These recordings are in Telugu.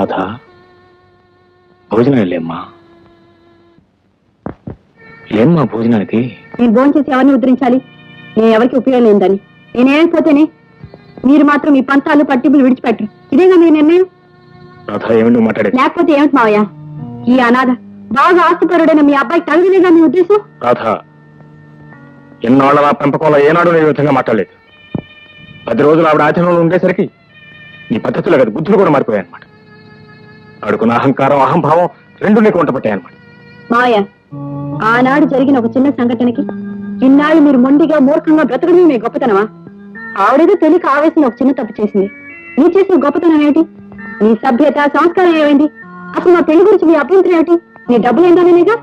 రాధా భోజనం లేమ్మా. ఏమ్మా భోజనానికి? నేను భోజనం చేసి ఎవరిని ఉద్ధరించాలి? నేను ఎవరికి ఉపయోగం లేదని నేనేమైపోతేనే మీరు మాత్రం మీ పంతాలు పట్టింపులు విడిచిపెట్టరు. ఇదేగా మీ నిర్ణయం? రాధా ఏమిటి మాట్లాడేది? లేకపోతే ఏమిటి మావయ్య? ఈ అనాథ బాగా ఆస్తిపరుడైన మీ అబ్బాయి తగుదలేగా మీ ఉద్దేశం? రాధా ఎన్నాళ్ళ నా పెంపకంలో ఏనాడు నేను ఈ విధంగా మాట్లాడలేదు. పది రోజులు ఆవిడ ఆచరణలో ఉండేసరికి నీ పద్ధతులు కదా బుద్ధులు కూడా మారిపోయాయి అనమాట ఆడుకున్న అహంకారం అహంభావం రెండు నీకు వంటపట్టాయి అనమాట మావయ్య ఆనాడు జరిగిన ఒక చిన్న సంఘటనకి ఇన్నాళ్ళు మీరు మొండిగా మూర్ఖంగా బ్రతకడమే మీ గొప్పతనమా? ఆవిడేదో తెలియక ఆవేశంలో ఒక చిన్న తప్పు చేసింది. నీ చేసిన గొప్పతనం ఏమిటి? నీ సభ్యత సంస్కారం ఏమైంది? అసలు నా పెళ్ళి గురించి మీ అభ్యంతరం ఏమిటి? నీ డబ్బులు ఏందనేగా.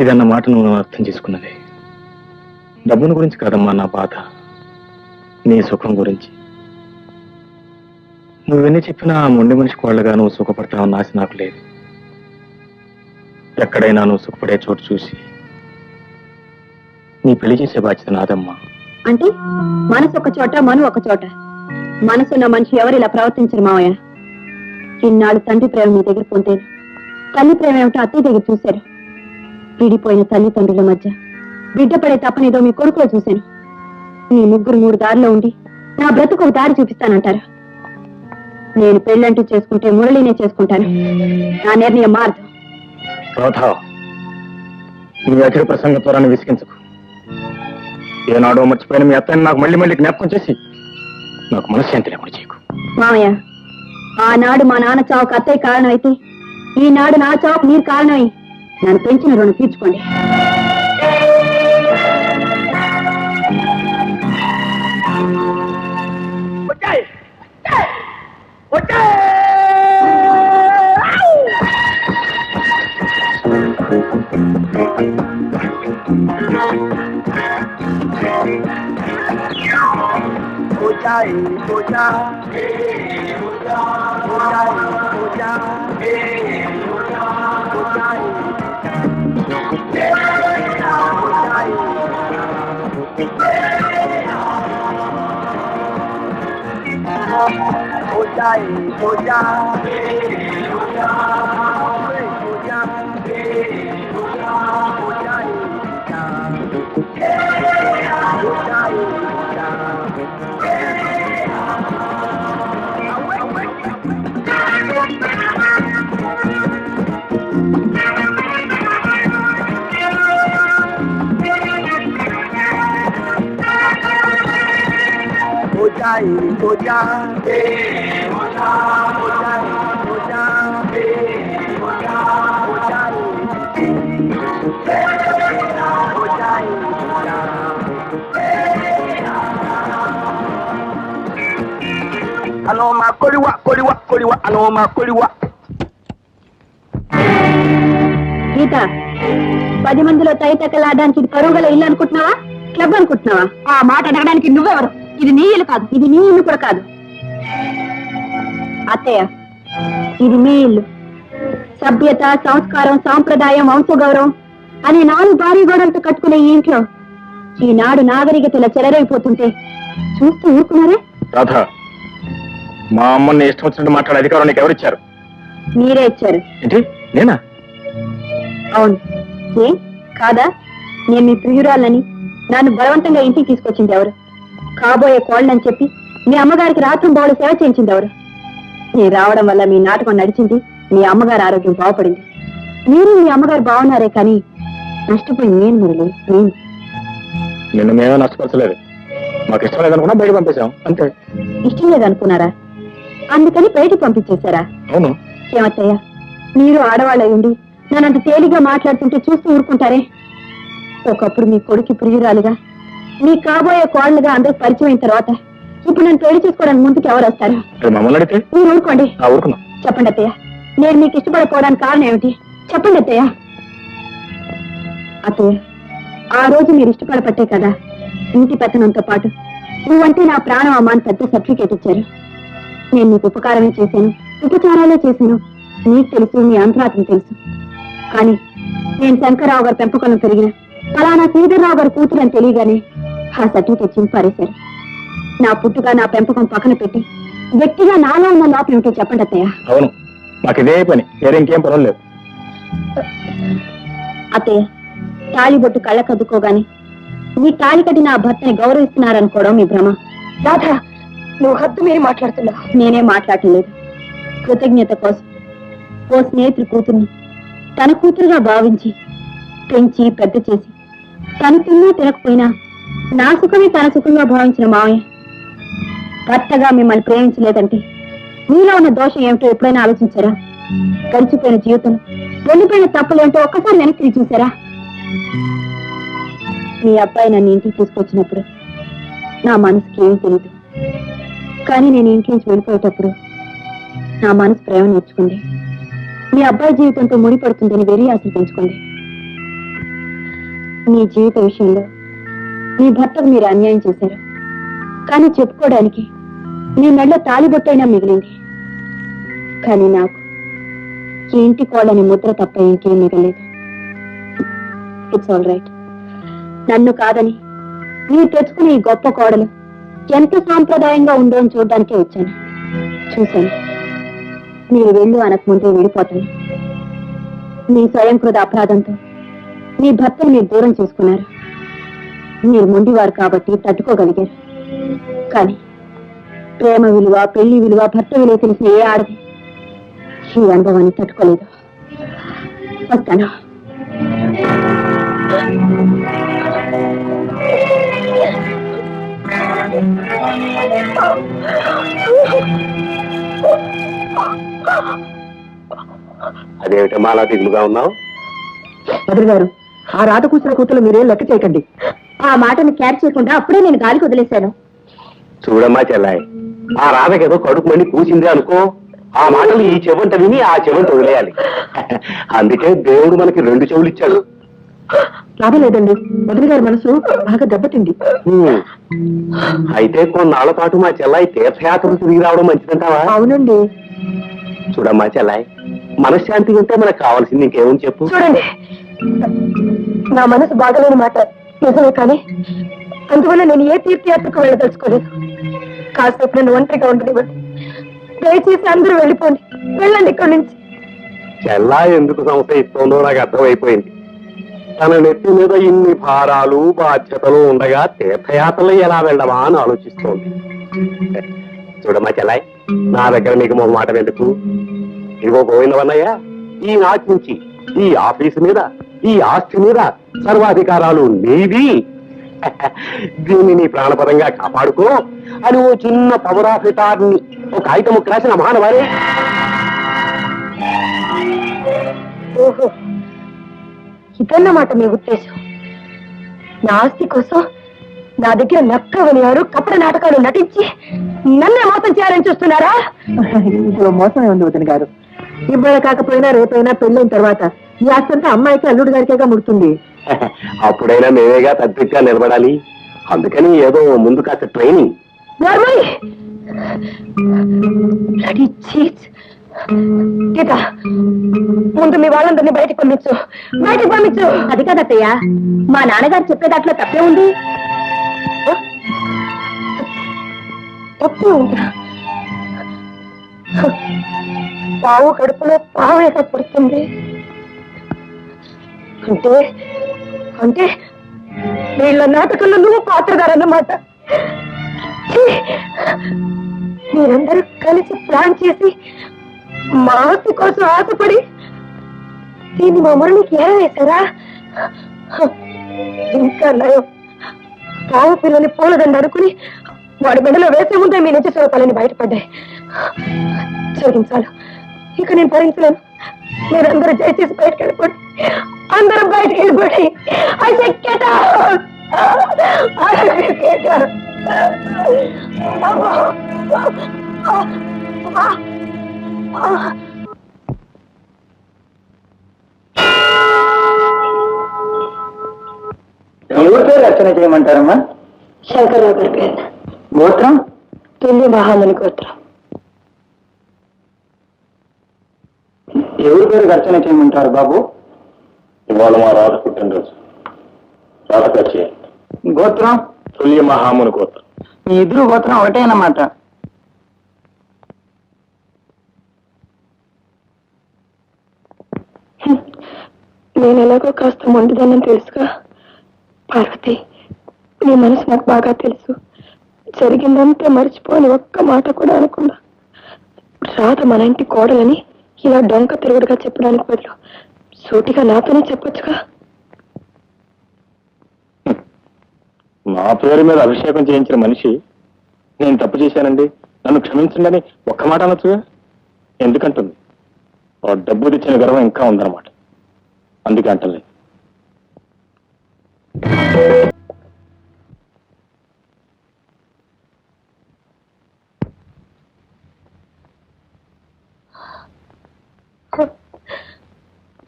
ఇదన్న మాట నువ్వు అర్థం చేసుకున్నది. డబ్బును గురించి కాదమ్మా నా బాధ. నీ సుఖం గురించి. నువ్వెన్ని చెప్పినా ఆ మొండి మనిషి కోళ్ళగా నువ్వు సుఖపడతావన్న ఆశ నాకు లేదు. ఎక్కడైనా నువ్వు సుఖపడే చోటు చూసి నీ పెళ్ళి చేసే బాధ్యత నాదమ్మా. అంటే మనసు ఒక చోట మను ఒక చోట. మనసున్న మనిషి ఎవరు ఇలా ప్రవర్తించరు మావయ్య? ఇన్నాడు తండ్రి ప్రేమ మీ దగ్గర పొందేను తల్లి ప్రేమ ఏమిటో అత్తయ్య దగ్గర చూశారు. విడిపోయిన తల్లిదండ్రుల మధ్య బిడ్డ పడే తప్పనేదో మీ కొడుకులో చూశాను. మీ ముగ్గురు మూడు దారిలో ఉండి నా బ్రతుకు ఒక దారి చూపిస్తానంటారు. నేను పెళ్ళంటూ చేసుకుంటే మురళినే చేసుకుంటాను. నా నిర్ణయం మారదు. రాధా నీ అఖిల ప్రసంగ త్వరాన్ని విసిగించకు. ఏనాడో మర్చిపోయిన మీ అత్తని నాకు మళ్ళీ మళ్ళీ జ్ఞాపకం చేసి నాకు మనశ్శాంతి లేకుండా చేయకు. మామయ్య ఆనాడు మా నాన్న చావుకు అత్తయ్య కారణం అయితే ఈనాడు నా చావుకు మీరు కారణమై నన్ను పెంచిన రుణం తీర్చుకోండి. Hallelujah. Kọjá. Anoma koliwa koliwa koliwa anoma koliwa గీత పది మందిలో తైతక్కలాడడానికి ఇది పరుగుల ఇల్లు అనుకుంటున్నావా క్లబ్ అనుకుంటున్నావా ఆ మాట అడగడానికి నువ్వెవరు? ఇది నీ ఇల్లు కాదు ఇది నీ ఇల్లు కూడా కాదు. అత్తయ్య ఇది మీ ఇల్లు సభ్యత సంస్కారం సాంప్రదాయం వంశగౌరవం అనే నాలుగు భారీ గోడలతో కట్టుకునే ఈ ఇంట్లో ఈనాడు నాగరికతల చెలరైపోతుంటే చూస్తూ ఊరుకున్నారే? రాధా మా అమ్మని ఇష్టం వచ్చినట్టు మాట్లాడే అధికారం నీకు ఎవరిచ్చారు? మీరే ఇచ్చారు. ఏంటి? నేనా? అవును. ఏ? కాదా? నేను మీ ప్రియురాలని నన్ను బలవంతంగా ఇంటికి తీసుకొచ్చింది ఎవరు? కాబోయే కోళ్ళని చెప్పి మీ అమ్మగారికి రాత్రి బావులు సేవ చేయించింది ఎవరు? నేను రావడం వల్ల మీ నాటకం నడిచింది మీ అమ్మగారి ఆరోగ్యం బాగుపడింది. మీరు మీ అమ్మగారు బాగున్నారే కానీ నష్టపోయింది నేను మురళి నేను. నిన్ను మేమే నష్టపరచలేదు. మాకు ఇష్టం లేదనుకున్నా బయట పంపేశాం అంతే. ఇష్టం లేదనుకున్నారా? అందుకని బయటికి పంపించేశారా? అవును. ఏమత్తయ్య? మీరు ఆడవాళ్ళై ఉండి నన్నంత తేలిగ్గా మాట్లాడుతుంటే చూస్తూ ఊరుకుంటారే? ఒకప్పుడు మీ కొడుకు ప్రియురాలుగా మీ కాబోయే కోడలుగా అందరికి పరిచయం అయిన తర్వాత ఇప్పుడు నన్ను పెళ్ళి చేసుకోవడానికి ముందుకు ఎవరు వస్తారు? అది మమ్మల్ని అడిగితే? మీరు ఊరుకోండి. ఊరుకున్నాం చెప్పండి అత్తయ్య. నేను మీకు ఇష్టపడకపోవడానికి కారణం ఏమిటి? చెప్పండి అత్తయ్య. అత్తయ్య ఆ రోజు మీరు ఇష్టపడపట్టే కదా ఇంటి పెత్తనంతో పాటు నువ్వంటే నా ప్రాణం అమ్మ అని పెద్ద సర్టిఫికేట్ ఇచ్చారు. నేను నీకు ఉపకారమే చేశాను ఉపచారాలే చేశాను. నీకు తెలుసు మీ అంతరాత్మ తెలుసు. కానీ నేను శంకర్రావు గారి పెంపకంలో పెరిగిన ఫలానా శ్రీధర్రావు గారి కూతురు అని తెలియగానే ఆ సర్టిఫికేట్ చింపారేశారు. నా పుట్టుగా నా పెంపకం పక్కన పెట్టి గట్టిగా నాలో ఉన్న లోపం ఏమిటో చెప్పండి అత్తయ్య. అవును. మాకు ఇదే పని. వేరే ఇంకేం పనులు లేవు అత్తయ్య తాళి బొట్టు కళ్ళకద్దుకోగాని మీ తాళి కట్టిన ఆ భర్తని గౌరవిస్తున్నారనుకోవడం మీ భ్రమ. రాధా నువ్వు హద్దు మీరు మాట్లాడుతున్నావు. నేనే మాట్లాడలేదు కృతజ్ఞత కోసం ఓ స్నేహితుడు కూతుర్ని తన కూతురుగా భావించి పెంచి పెద్ద చేసి తను తిన్నా తినకపోయినా నా సుఖమే తన సుఖంగా భావించిన మావయ్య. భర్తగా మిమ్మల్ని ప్రేమించలేదంటే మీలో ఉన్న దోషం ఏమిటో ఎప్పుడైనా ఆలోచించారా? గడిచిపోయిన జీవితం వెళ్ళిపోయిన తప్పులేంటో ఒక్కసారి వెనక్కి చూసారా? మీ అబ్బాయి నన్ను ఇంటికి తీసుకొచ్చినప్పుడు నా మనసుకి ఏం తెలియదు కానీ నేను ఇంటి నుంచి వెళ్ళిపోయేటప్పుడు నా మనసు ప్రేమ నేర్చుకుంది. మీ అబ్బాయి జీవితంతో ముడిపడుతుందని వెరీ ఆశలు పెంచుకుంది. మీ జీవిత విషయంలో మీ భర్తకు మీరు అన్యాయం చేశారు. కానీ చెప్పుకోవడానికి నీ మెడలో తాలిబొట్టైనా మిగిలింది. కానీ నాకు ఈ ఇంటి కోళ్ళని ముద్ర తప్ప ఇంకేం మిగలేదు. ఇట్స్ ఆల్ రైట్ నన్ను కాదని మీరు తెచ్చుకునే ఈ గొప్ప కోడలు ఎంత సాంప్రదాయంగా ఉందో అని చూడడానికే వచ్చాను. చూశాను. మీరు వెళ్ళు అనకముందే వెళ్ళిపోతాను మీ స్వయంకృత అపరాధంతో మీ భర్తను మీరు దూరం చేసుకున్నారు. మీరు మొండివారు కాబట్టి తట్టుకోగలిగారు. కానీ ప్రేమ విలువ పెళ్ళి విలువ భర్త విలువ తెలిసిన ఏ ఆడది ఈ అనుభవాన్ని తట్టుకోలేదు. వస్తాను. అదేమిటమ్మా అలా దిగులుగా ఉన్నావు? వదిలి గారు ఆ రాత కూర్చున్న కూతురు మీరేం లెక్క చేయకండి. ఆ మాటను క్యార్ చేయకుండా అప్పుడే నేను గాలికి వదిలేశాను. చూడమ్మా చెల్లాయి. ఆ రాధకేదో కడుపు మండి కూసింది అనుకో ఆ మాటలు ఈ చెవంట విని ఆ చెవంట వదిలేయాలి. అందుకే దేవుడు మనకి రెండు చెవులు ఇచ్చాడు. లాభం లేదండి. వదిలి గారి మనసు బాగా దెబ్బతింది. అయితే కొన్నాళ్ళ పాటు మా చెల్లాయి తీర్థయాత్రలు తిరిగి రావడం మంచిదంటావా? అవునండి. చూడమ్మా చెల్లాయి మనశ్శాంతి ఉంటే మనకు కావాల్సింది ఇంకేమని చెప్పు. చూడండి. నా మనసు బాగలేని మాట. నిజమే కానీ అందువల్ల నేను ఏ తీర్థయాత్రకు వెళ్ళదలుచుకోలేదు. కాసేపు నన్ను ఒంటరిగా ఉండనివ్వండి. దయచేసి అందరూ వెళ్ళిపోండి. వెళ్ళండి ఇక్కడి నుంచి. చెల్లా ఎందుకు సంస్థ ఇస్తుందో నాకు అర్థమైపోయింది. తన నెత్తి మీద ఇన్ని భారాలు బాధ్యతలు ఉండగా తీర్థయాత్రలు ఎలా వెళ్ళవా అని ఆలోచిస్తోంది. చూడమ్మా చెల్లాయ్ నా దగ్గర నీకు మాట ఎందుకు? ఇదిగో గోవిందవన్నయ్య ఈ నాటి నుంచి ఈ ఆఫీసు మీద ఈ ఆస్తి మీద సర్వాధికారాలు నీవి. దీన్ని ప్రాణపదంగా కాపాడుకో అని ఓ చిన్న పవర్ ఆఫ్ రిటార్ని ఒక కాగితం రాసిన మహానవారే. ఓహో ఇదన్నమాట మీ ఉద్దేశం. నా ఆస్తి కోసం నా దగ్గర నక్క వినియారు కపట నాటకాలు నటించి నన్నే మోసం చేయాలని చూస్తున్నారా? ఇందులో మోసమే ఉంది వదిన గారు. ఇవాళ కాకపోయినా రేపైనా పెళ్ళైన తర్వాత ఈ ఆస్తి అంతా అమ్మాయికి అల్లుడు గారికేగా ముడుతుంది. అప్పుడైనా మేమేగా తద్దిగ్గా నిలబడాలి. అందుకని ఏదో ముందు కాస్త ట్రైనింగ్. గీత ముందు మీ వాళ్ళందరినీ బయటకు పంపించు. బయటకు పంపించు. అది కదత్తయ్య మా నాన్నగారు చెప్పే దాంట్లో తప్పే ఉంది. తప్పే ఉందా పావు కడుపులో పావు ఎక్కడ పుడుతుంది. అంటే అంటే వీళ్ళ నాటకంలో నువ్వు పాత్రదారన్నమాట. మీరందరూ కలిసి ప్లాన్ చేసి మా ఆస్తి కోసం ఆశపడి దీన్ని మా మురళికి ఏం వేశారా? ఇంకా నయం. పావు పిల్లని పూలదండ అనుకుని వాడి బిడ్డలో వేసే ముందే మీ నిజ స్వరూపాలని బయటపడ్డాయి. జరిగించాలి ఇక నేను భరించలేను. మీరందరూ దయచేసి బయటకెళ్ళిపోండి అందరూ బయటకు get out! I said, get out! ఎవరి పేరు రచన చేయమంటారమ్మా? శంకర్రావు గారి పేరు. గోత్రం? తుల్లి మహాముని గోత్రం. ఎవరి పేరు రచన చేయమంటారు బాబు? ఇవాళ మా రాత పుట్టినరోజు. రాత గోత్రం? తుల్య మహాముని కోత మీ ఇద్దరు గోత్రం ఒకటే అన్నమాట. నేను ఎలాగో కాస్త మొండిదానని తెలుసుగా. పార్వతి నీ మనసు నాకు బాగా తెలుసు. జరిగిందంతా మర్చిపోని ఒక్క మాట కూడా అనకుండా రాధ మన ఇంటి కోడలని ఇలా డొంక తిరుగుడుగా చెప్పడానికి బదులు సూటిగా నాతోనే చెప్పొచ్చుగా? మా పేరు మీద అభిషేకం చేయించిన మనిషి నేను తప్పు చేశానండి. నన్ను క్షమించండి అని ఒక్క మాట అనొచ్చుగా? ఎందుకంటుంది? డబ్బు తెచ్చిన గర్వం ఇంకా ఉందన్నమాట. అందుకే అంటలేదు.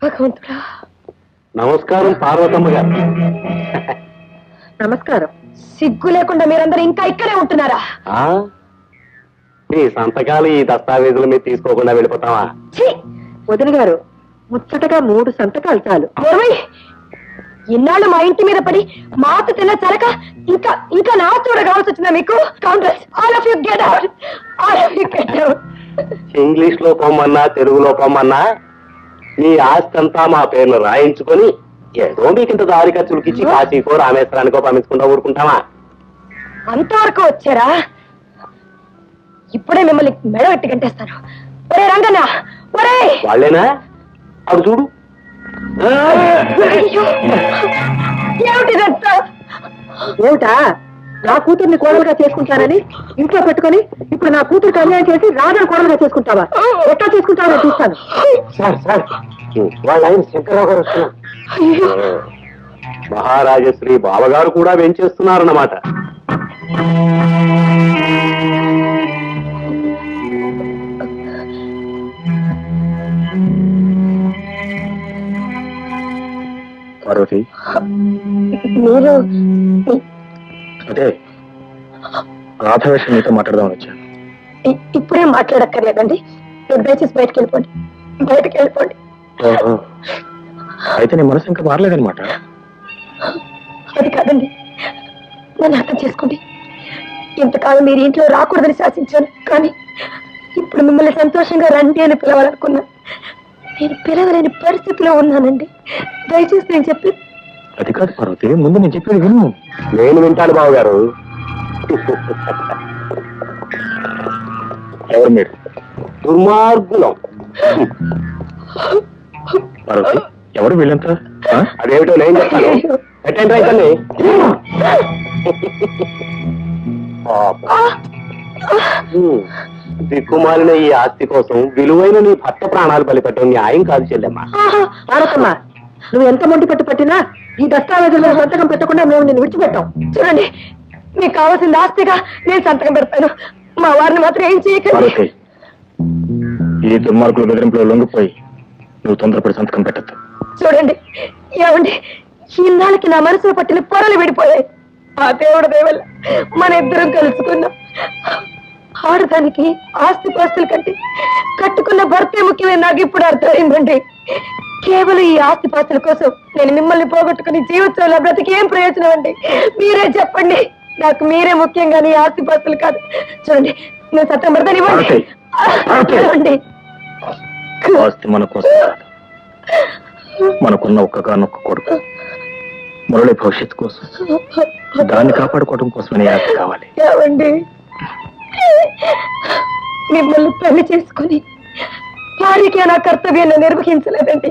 భగవంతుడా. నమస్కారం పార్వతమ్మ గారు. నమస్కారం. సిగ్గు లేకుండా మీరందరూ ఇంకా ఇక్కడే ఉంటున్నారా? ఆ? నీ సంతకాలు ఈ దస్తావేజుల మీద తీసుకోకుండా వెళ్ళిపోతావా? ఛీ! వదిన గారు ముచ్చటగా మూడు సంతకాలు చాలు! ఇన్నాళ్ళు మా ఇంటి మీద పడి మాత తిన్న చలక ఇంకా ఇంకా నా చూడ కావాల్సి వచ్చిందా మీకు? Counters all of you get out all of you get out ఇంగ్లీష్లో పొమ్మన్నా తెలుగులో పొమ్మన్నా నీ ఆస్తి అంతా మా పేర్లు రాయించుకొని ఏదో మీకు ఇంత దారి ఖర్చులకిచ్చి కాశీకో రామేశ్వరానికో పంపించుకుంటా ఊరుకుంటావా? అంతవరకు వచ్చారా? ఇప్పుడే మిమ్మల్ని మెడబెట్టి గంటేస్తాను. ఒరే రంగన్న ఒరే! వాళ్ళేనా? అటు చూడు! ఏమిటిదంతా? ఏమిటా? నా కూతుర్ని కోడలుగా చేసుకుంటానని ఇంట్లో పెట్టుకొని ఇప్పుడు నా కూతురు కళ్యాణం చేసి రాజాను కోడలుగా చేసుకుంటావా? ఎట్లా చేసుకుంటావో చూస్తాను. Sir sir. వాళ్ళ ఆయన శంకర్రావు గారు వస్తున్నారు. మహారాజశ్రీ బావగారు కూడా వెంచేస్తున్నారన్నమాట పార్వతి. మీరు అదే రాధ విషయం నీతో మాట్లాడదామని వచ్చాను. ఇప్పుడే మాట్లాడక్కర్లేదండి. మీరు దయచేసి బయటకు వెళ్ళిపోండి. బయటకు వెళ్ళిపోండి. అయితే నీ మనసు ఇంకా మారలేదనమాట అది కాదండి. నన్ను అర్థం చేసుకోండి. ఇంతకాలం మీరు ఇంట్లో రాకూడదని శాసించాను. కానీ ఇప్పుడు మిమ్మల్ని సంతోషంగా రండి అని పిలవాలనుకున్నా. నేను పిలవలేని పరిస్థితిలో ఉన్నానండి. దయచేసి నేను చెప్పి అది కాదు పార్వతి ముందు నేను చెప్పేది విను. నేను వింటాను బావగారు. ఎవరు మీరు? దుర్మార్గులం. పార్వతి ఎవరు వీళ్ళంతా? ఆ? అదేమిటో నేను చెప్తాను. ఎట్టండి రైతండి దిక్కుమాలిన ఈ ఆస్తి కోసం విలువైన నీ భర్త ప్రాణాలు బలిపెట్టడం న్యాయం కాదు చెల్లెమ్మ. నువ్వు ఎంత మొండి పట్టు పట్టినా ఈ దస్తావేజుల్లో సంతకం పెట్టకుండా మేము నిన్ను విడిచిపెట్టాం. చూడండి మీకు కావాల్సిన ఆస్తిగా నేను సంతకం పెడతాను. మా వారిని మాత్రం ఏం చేయకండి. ఈ దుర్మార్గుల బెదిరింపులో లొంగిపోయి నువ్వు తొందరపడి సంతకం పెట్టద్దు. చూడండి ఏమండి ఇన్నాళ్ళకి నా మనసులో పట్టిన పొరలు విడిపోయాయి. ఆ దేవుడు దేవల్ల మన ఇద్దరం కలుసుకున్నాం. ఆడదానికి ఆస్తి పాస్తుల కంటే కట్టుకున్న భర్తే ముఖ్యమైన నాకు ఇప్పుడు అర్థమైందండి. కేవలం ఈ ఆస్తి పాస్తుల కోసం నేను మిమ్మల్ని పోగొట్టుకుని జీవితంలో బ్రతికి ఏం ప్రయోజనం అండి? మీరే చెప్పండి. నాకు మీరే ముఖ్యం కానీ ఆస్తి పాస్తులు కాదు. చూడండి నేను సత్యం భర్తని ఇవ్వండి! ఇవ్వండి. ఆస్తి మన కోసం కాదు. మనకున్న ఒక్కగానొక్క కొడుకు. మురళి భవిష్యత్తు కోసం. దాన్ని కాపాడుకోవడం కోసమని ఆస్తి కావాలి. ఏమండి? మిమ్మల్ని పెళ్ళి చేసుకుని వారికి నా కర్తవ్యాన్ని నిర్వహించలేదండి.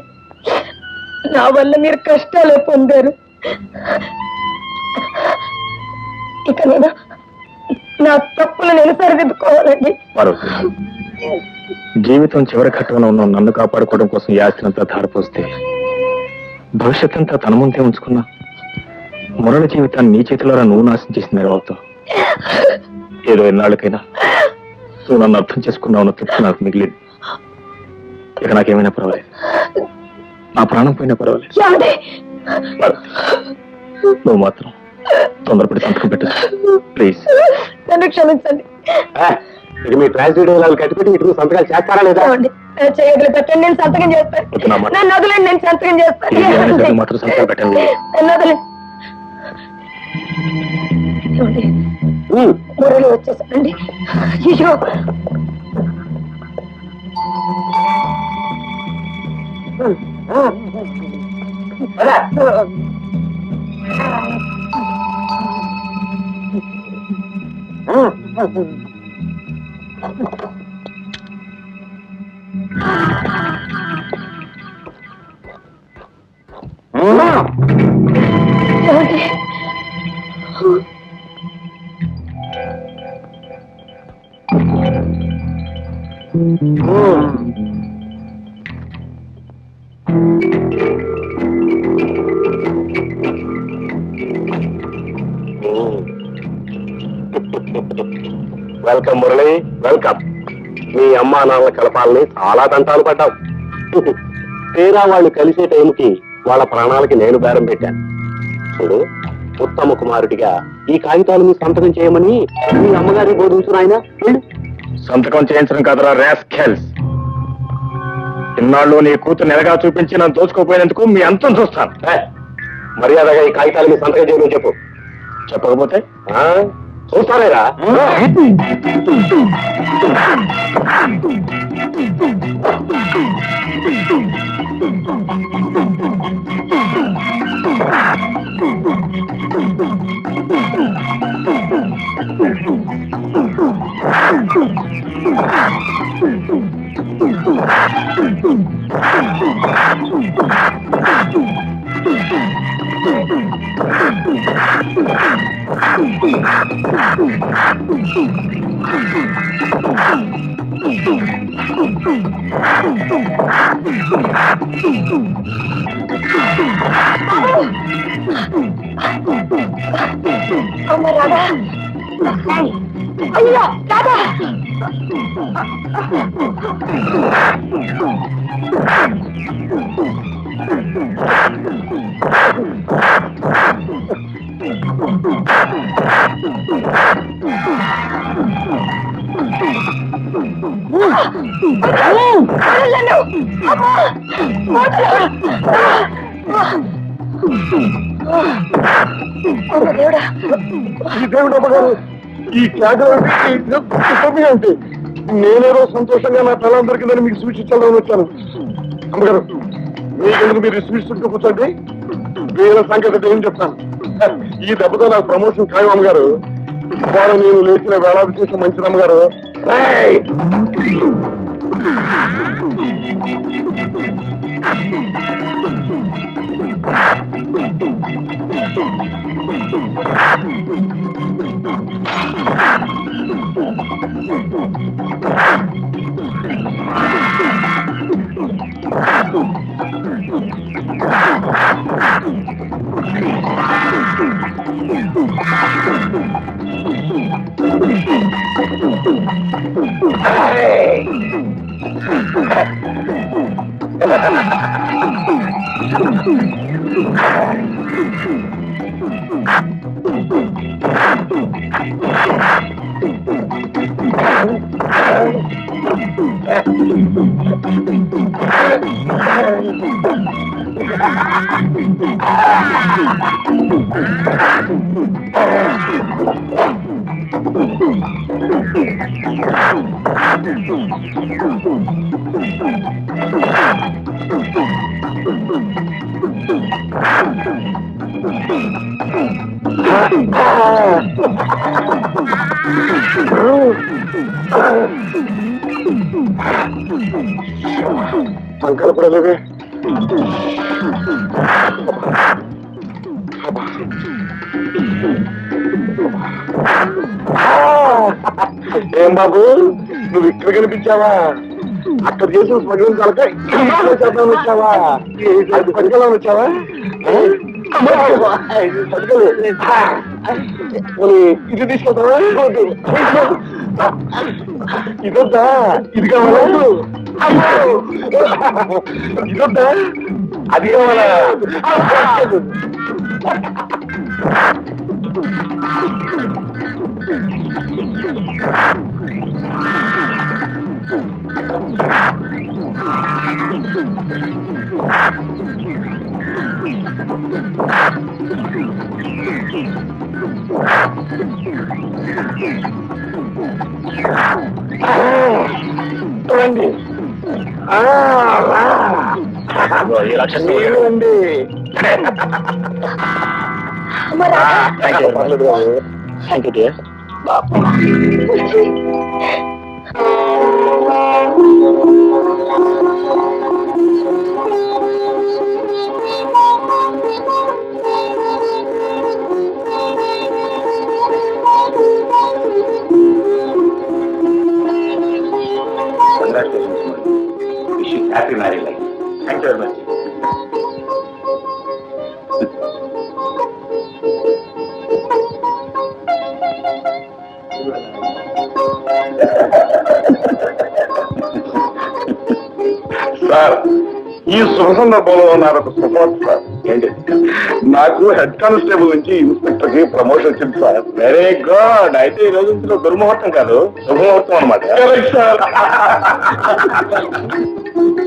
నా వల్ల మీరు కష్టాలు పొందారు. ఇక నేను నా తప్పులు నేను సరిదిద్దుకోవాలండి. పార్వతి జీవితం చివరి ఘట్టంలో ఉన్న నన్ను కాపాడుకోవడం కోసం ఈ ధారపోస్తే భవిష్యత్ అంతా తన ముందే ఉంచుకున్నా. మురళి జీవితాన్ని నీ చేతిలో నువ్వు నాశనం చేసిన అవుతావు ఏదో ఎన్నాళ్ళకైనా నువ్వు నన్ను అర్థం చేసుకున్నావు తృప్తి నాకు మిగిలింది. ఇక నాకేమైనా పర్వాలేదు. నా ప్రాణం పోయినా పర్వాలేదు. నువ్వు మాత్రం తొందరపడి సంతకం పెట్టు. ప్లీజ్ నన్ను క్షమించండి. ఇది మీ వాళ్ళు కట్టిపెట్టి ఇటు సంతకాలు చేస్తారా లేదా? చేయగలి పెట్టండి నేను సంతకం చేస్తాను. నన్ను వదిలేండి నేను సంతకం చేస్తాను మాత్రం సంతకం పెట్టండి. నన్ను వదిలేండి మురళి వచ్చేసానండి. అయ్యో ఏమండి? కలపాలని చాలా దంతాలు పడ్డావు. తీరా వాళ్ళు కలిసే టైంకి వాళ్ళ ప్రాణాలకి నేను బేరం పెట్టాను. చూడు ఉత్తమ కుమారుడిగా ఈ కాగితాలు మీ సంతకం చేయమని మీ అమ్మగారికి బోధించు వెళ్ళు. సంతకం చేయించడం కదరా ర్యాస్కెల్స్ ఇన్నాళ్ళు నీ కూతురు నెలగా చూపించి నన్ను దోచుకోపోయినందుకు మీ అంతం చూస్తాను. మర్యాదగా ఈ కాగితాలు మీ సంతకం చేయమని చెప్పు. చెప్పకపోతే? ఆ? చూస్తానేరా అమ్మ రాధా అయ్యో రాధా వదలను! అమ్మా! వదలు! అమ్మ దేవుడా ఈ కేకలు ఏంటి నేనేదో సంతోషంగా నా పిల్లలందరికీ దొరికిందని మీకు సూచించాలని వచ్చాను. అమ్మగారు మీకెందుకు మీరు సూచిస్తుంటూ కూర్చోండి. వీళ్ళ సంగతి ఏం చెప్తాను. ఈ దెబ్బతో నాకు ప్రమోషన్ ఖాయం అమ్మగారు. వారు నేను లేచిన వేళాది చేసిన మంచిది అమ్మగారు రేయ్! సంకల్పడలేదే ఏం బాబు నువ్వు ఇక్కడ కనిపించావా అక్కడ చేసిన స్మగ్లింగ్ కలక చేద్దాం వచ్చావా? అది పట్టుకెళ్ళని వచ్చావా? ఏ? పట్టుకెళ్ళు. పోనీ ఇది తీసుకెళ్తావా ఇదొద్దా? ఇది కావాలా? ఇదొద్దా? అది కావాలా? రండి ఆ, థ్యాంక్ యూ డియర్ శుభ సందర్భంలో నాకు శుభవార్త సార్ ఏంటి? నాకు హెడ్ కానిస్టేబుల్ నుంచి ఇన్స్పెక్టర్కి ప్రమోషన్ వచ్చింది సార్. వెరీ గుడ్ అయితే ఈ రోజు దుర్ముహూర్తం కాదు శుభముహూర్తం అనమాట